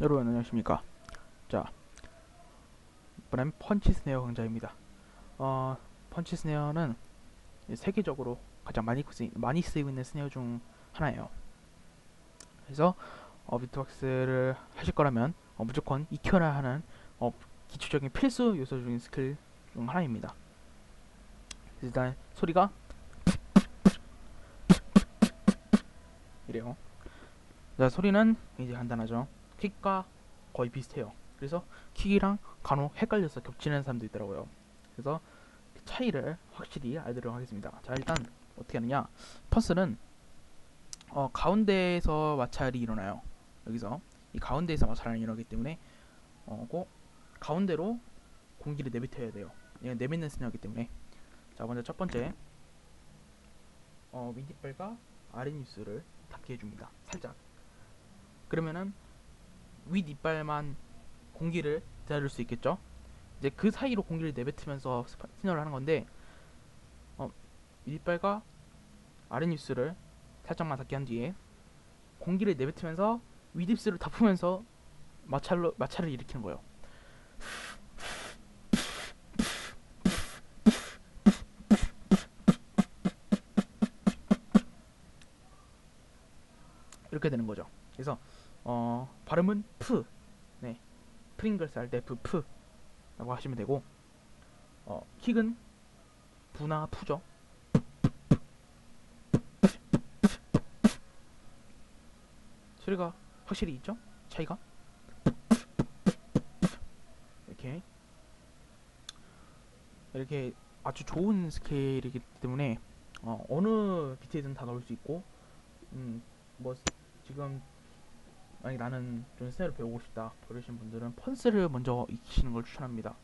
여러분 안녕하십니까? 자 이번엔 펀치 스네어 강좌입니다. 어 펀치 스네어는 세계적으로 가장 많이 쓰이, 많이 쓰이고 있는 스네어 중 하나예요. 그래서 어, 비트박스를 하실 거라면 어, 무조건 익혀야 하는 어, 기초적인 필수 요소 중인 스킬 중 하나입니다. 일단 소리가 이래요. 자 소리는 이제 간단하죠 킥과 거의 비슷해요. 그래서 킥이랑 간혹 헷갈려서 겹치는 사람도 있더라고요. 그래서 그 차이를 확실히 알도록 하겠습니다. 자 일단 어떻게 하느냐 퍼스는 어, 가운데에서 마찰이 일어나요. 여기서 이 가운데에서 마찰이 일어나기 때문에 어, 꼭 가운데로 공기를 내뱉어야 돼요. 얘는 내뱉는 스냐기 때문에 자 먼저 첫 번째 어, 윈디빨과 아랫뉴스를 닿게 해줍니다. 살짝 그러면은 윗 이빨만 공기를 기다릴 수 있겠죠. 이제 그 사이로 공기를 내뱉으면서 스피너를 하는 건데 어, 윗 이빨과 아랫입술을 살짝만 닿게 한 뒤에 공기를 내뱉으면서 윗입술을 덮으면서 마찰로 마찰을 일으키는 거예요. 이렇게 되는 거죠. 그래서 어, 발음은 프, 네, 프링글스 할때 프, 프라고 하시면 되고, 어, 킥은 부나 푸죠. 소리가 확실히 있죠? 차이가? 이렇게 이렇게 아주 좋은 스케일이기 때문에 어, 어느 비트에든 다 넣을 수 있고, 음, 뭐 지금 만약 나는 좀 스네어를 배우고 싶다. 그러신 분들은 펀스를 먼저 익히시는 걸 추천합니다